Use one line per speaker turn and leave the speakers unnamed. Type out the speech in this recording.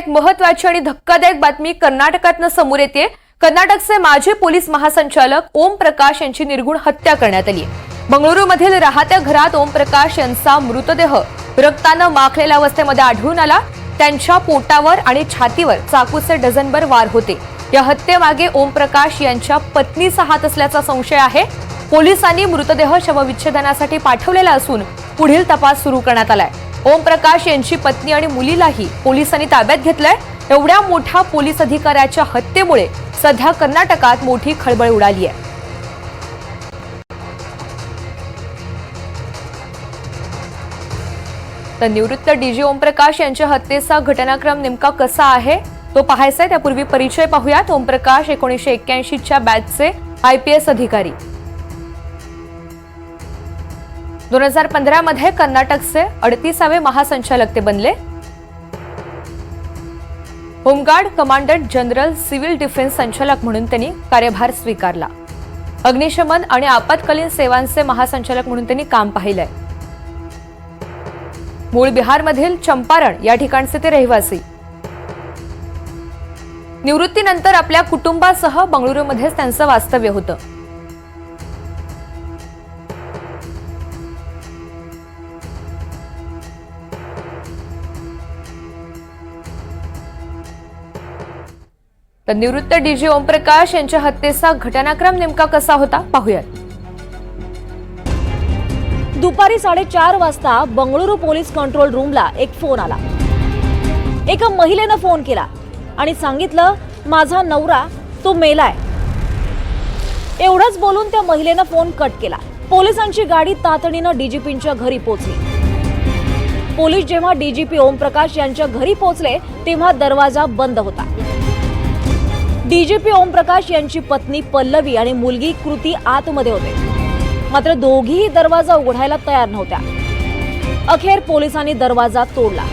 एक महत्वाची आणि धक्कादायक बातमी कर्नाटकातनं समोर येते कर्नाटकचे माजी पोलीस महासंचालक ओम प्रकाश यांची निर्गुण हत्या करण्यात आली बंगळुरूमधील राहत्या घरात ओम प्रकाश यांचा मृतदेह रक्तानं माखलेल्या अवस्थेमध्ये आढळून आला. त्यांच्या पोटावर आणि छातीवर चाकूचे डझनभर वार होते. या हत्येमागे ओम प्रकाश यांच्या पत्नीचा हात असल्याचा संशय आहे. पोलिसांनी मृतदेह शवविच्छेदनासाठी पाठवलेला असून पुढील तपास सुरू करण्यात आलाय. ओम प्रकाश यांची पत्नी आणि मुलीलाही पोलिसांनी ताब्यात घेतलंय. एवढ्या मोठ्या पोलीस अधिकाऱ्याच्या हत्येमुळे सध्या कर्नाटकात मोठी खळबळ उडाली आहे. तर निवृत्त डीजी ओमप्रकाश यांच्या हत्येचा घटनाक्रम नेमका कसा आहे? तो पाहायचा आहे. त्यापूर्वी परिचय पाहूयात. ओमप्रकाश एकोणीसशे एक्क्याऐंशीच्या बॅचचे आय पी एस अधिकारी. दोन हजार पंधरामध्ये कर्नाटकचे अडतीसावे महासंचालक ते बनले. Home guard commandant general civil defence संचालक म्हणून त्यांनी कार्यभार स्वीकारला. अग्निशमन आणि आपत्कालीन सेवांचे महासंचालक म्हणून त्यांनी काम पाहिलंय. मूळ बिहारमधील चंपारण या ठिकाणचे ते रहिवासी. निवृत्तीनंतर आपल्या कुटुंबासह बंगळुरूमध्येच त्यांचं वास्तव्य होतं. तर निवृत्त डीजी ओमप्रकाश यांच्या हत्येचा घटनाक्रम नेमका कसा होता? पाहूयात.
दुपारी साडेचार वाजता बंगळुरू पोलीस कंट्रोल रूमला एक फोन आला. एका महिलेनं फोन केला आणि सांगितलं माझा नवरा तो मेलाय. एवढंच बोलून त्या महिलेनं फोन कट केला. पोलिसांची गाडी तातडीनं डीजीपींच्या घरी पोहोचली. पोलीस जेव्हा डीजीपी ओमप्रकाश यांच्या घरी पोहोचले तेव्हा दरवाजा बंद होता. डीजीपी ओमप्रकाश यांची पत्नी पल्लवी आणि मुलगी कृती आतमध्ये होते. मात्र दोघीही दरवाजा उघडायला तयार नव्हत्या. अखेर पोलिसांनी दरवाजा तोडला.